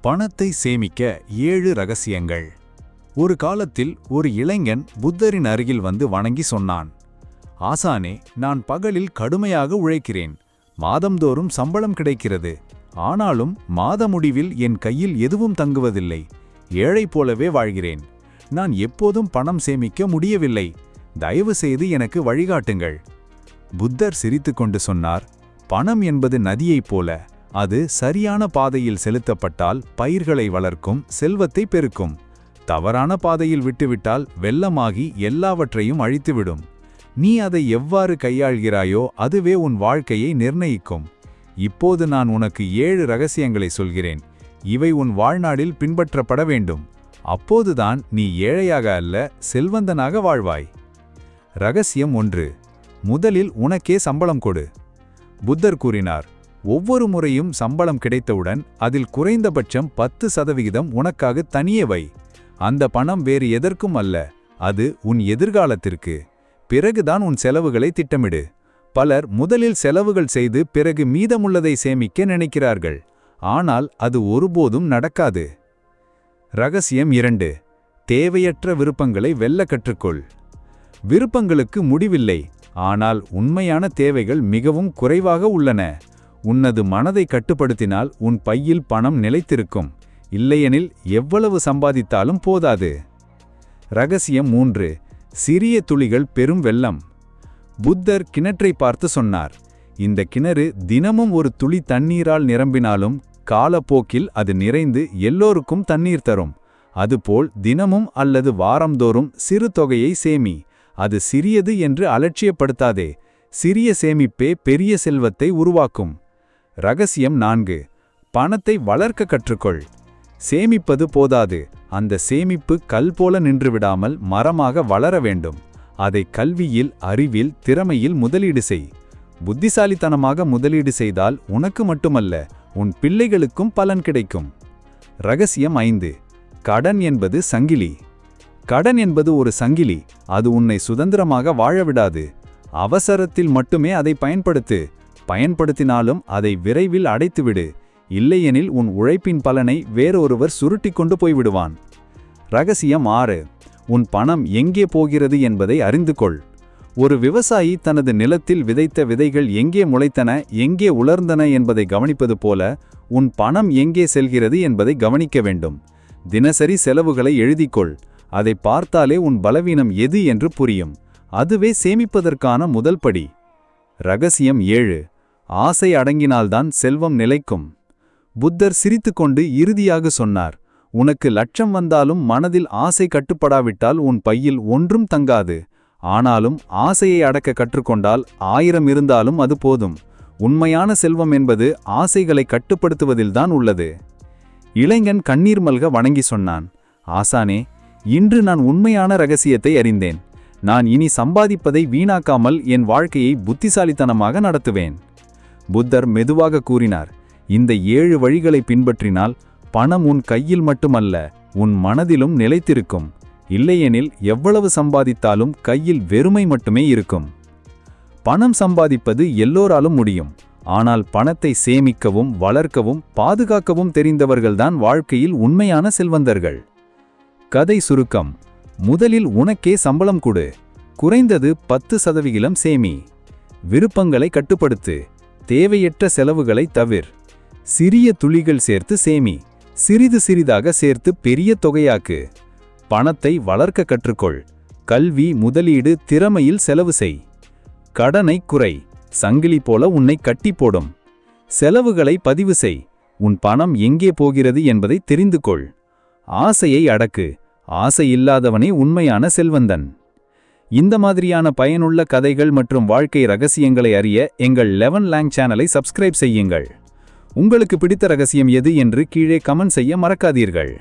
பணத்தை சேமிக்க ஏழு ரகசியங்கள். ஒரு காலத்தில் ஒரு இளைஞன் புத்தரின் அருகில் வந்து வணங்கி சொன்னான் ஆசானே நான் பகலில் கடுமையாக உழைக்கிறேன். மாதந்தோறும் சம்பளம் கிடைக்கிறது. ஆனாலும் மாத முடிவில் என் கையில் எதுவும் தங்குவதில்லை. ஏழை போலவே வாழ்கிறேன். நான் எப்போதும் பணம் சேமிக்க முடியவில்லை. தயவு செய்து எனக்கு வழிகாட்டுங்கள். புத்தர் சிரித்துக்கொண்டு சொன்னார் பணம் என்பது நதியைப் போல. அது சரியான பாதையில் செலுத்தப்பட்டால் பயிர்களை வளர்க்கும் செல்வத்தை பெருக்கும். தவறான பாதையில் விட்டுவிட்டால் வெள்ளமாகி எல்லாவற்றையும் அழித்துவிடும். நீ அதை எவ்வாறு கையாள்கிறாயோ அதுவே உன் வாழ்க்கையை நிர்ணயிக்கும். இப்போது நான் உனக்கு ஏழு ரகசியங்களை சொல்கிறேன். இவை உன் வாழ்நாளில் பின்பற்றப்பட வேண்டும். அப்போதுதான் நீ ஏழையாக அல்ல செல்வந்தனாக வாழ்வாய். ரகசியம் ஒன்று. முதலில் உனக்கே சம்பளம் கொடு. புத்தர் கூறினார் ஒவ்வொரு முறையும் சம்பளம் கிடைத்தவுடன் அதில் குறைந்தபட்சம் பத்து சதவிகிதம் உனக்காக தனியே வை. அந்த பணம் வேறு எதற்கும் அல்ல அது உன் எதிர்காலத்திற்கு. பிறகுதான் உன் செலவுகளை திட்டமிடு. பலர் முதலில் செலவுகள் செய்து பிறகு மீதமுள்ளதை சேமிக்க நினைக்கிறார்கள். ஆனால் அது ஒருபோதும் நடக்காது. ரகசியம் இரண்டு. தேவையற்ற விருப்பங்களை வெல்ல கற்றுக்கொள். விருப்பங்களுக்கு முடிவில்லை ஆனால் உண்மையான தேவைகள் மிகவும் குறைவாக உள்ளன. உன்னது மனதை கட்டுப்படுத்தினால் உன் பையில் பணம் நிலைத்திருக்கும். இல்லையெனில் எவ்வளவு சம்பாதித்தாலும் போதாது. ரகசியம் மூன்று. சிறிய துளிகள் பெரும் வெள்ளம். புத்தர் கிணற்றை பார்த்து சொன்னார். இந்த கிணறு தினமும் ஒரு துளி தண்ணீரால் நிரம்பினாலும் காலப்போக்கில் அது நிறைந்து எல்லோருக்கும் தண்ணீர் தரும். அதுபோல் தினமும் அல்லது வாரந்தோறும் சிறு தொகையை சேமி. அது சிறியது என்று அலட்சியப்படுத்தாதே. சிறிய சேமிப்பே பெரிய செல்வத்தை உருவாக்கும். ரகசியம் நான்கு. பணத்தை வளர்க்க கற்றுக்கொள். சேமிப்பது போதாது. அந்த சேமிப்பு கல் போல நின்றுவிடாமல் மரமாக வளர வேண்டும். அதை கல்வியில் அறிவில் திறமையில் முதலீடு செய். புத்திசாலித்தனமாக முதலீடு செய்தால் உனக்கு மட்டுமல்ல உன் பிள்ளைகளுக்கும் பலன் கிடைக்கும். ரகசியம் ஐந்து. கடன் என்பது சங்கிலி. கடன் என்பது ஒரு சங்கிலி. அது உன்னை சுதந்திரமாக வாழவிடாது அவசரத்தில் மட்டுமே அதை பயன்படுத்து. பயன்படுத்தினாலும் அதை விரைவில் அடைத்துவிடு. இல்லையெனில் உன் உழைப்பின் பலனை வேறொருவர் சுருட்டி கொண்டு போய்விடுவான். ரகசியம் ஆறு. உன் பணம் எங்கே போகிறது என்பதை அறிந்து கொள் ஒரு விவசாயி தனது நிலத்தில் விதைத்த விதைகள் எங்கே முளைத்தன எங்கே உலர்ந்தன என்பதை கவனிப்பது போல உன் பணம் எங்கே செல்கிறது என்பதை கவனிக்க வேண்டும். தினசரி செலவுகளை எழுதிக்கொள். அதை பார்த்தாலே உன் பலவீனம் எது என்று புரியும். அதுவே சேமிப்பதற்கான முதல் படி. ரகசியம் ஏழு. ஆசை அடங்கினால்தான் செல்வம் நிலைக்கும். புத்தர் சிரித்துக்கொண்டு இறுதியாக சொன்னார் உனக்கு லட்சம் வந்தாலும் மனதில் ஆசை கட்டுப்படாவிட்டால் உன் பையில் ஒன்றும் தங்காது. ஆனாலும் ஆசையை அடக்க கற்றுக்கொண்டால் ஆயிரம் இருந்தாலும் அது போதும். உண்மையான செல்வம் என்பது ஆசைகளை கட்டுப்படுத்துவதில்தான் உள்ளது இளைஞன் கண்ணீர் மல்க வணங்கி சொன்னான் ஆசானே இன்று நான் உண்மையான ரகசியத்தை அறிந்தேன். நான் இனி சம்பாதிப்பதை வீணாக்காமல் என் வாழ்க்கையை புத்திசாலித்தனமாக நடத்துவேன். புத்தர் மெதுவாக கூறினார் இந்த ஏழு வழிகளை பின்பற்றினால் பணம் உன் கையில் மட்டுமல்ல உன் மனதிலும் நிலைத்திருக்கும். இல்லையெனில் எவ்வளவு சம்பாதித்தாலும் கையில் வெறுமை மட்டுமே இருக்கும். பணம் சம்பாதிப்பது எல்லோராலும் முடியும். ஆனால் பணத்தை சேமிக்கவும் வளர்க்கவும் பாதுகாக்கவும் தெரிந்தவர்கள்தான் வாழ்க்கையில் உண்மையான செல்வந்தர்கள். கதை சுருக்கம் முதலில் உனக்கே சம்பளம் கொடு. குறைந்தது பத்து சதவிகிதம் சேமி. விருப்பங்களை கட்டுப்படுத்து. தேவையற்ற செலவுகளை தவிர். சிறிய துளிகள் சேர்த்து சேமி. சிறிது சிறிதாக சேர்த்து பெரிய தொகையாக்கு. பணத்தை வளர்க்க கற்றுக்கொள். கல்வி முதலீடு திறமையில் செலவு செய். கடனை குறை. சங்கிலி போல உன்னை கட்டி போடும். செலவுகளை பதிவு செய். உன் பணம் எங்கே போகிறது என்பதை தெரிந்து கொள். ஆசையை அடக்கு. ஆசை இல்லாதவனே உண்மையான செல்வந்தன். இந்த மாதிரியான பயனுள்ள கதைகள் மற்றும் வாழ்க்கை ரகசியங்களை அறிய எங்கள் லெவன் லேங் சேனலை சப்ஸ்கிரைப் செய்யுங்கள். உங்களுக்கு பிடித்த ரகசியம் எது என்று கீழே கமெண்ட் செய்ய மறக்காதீர்கள்.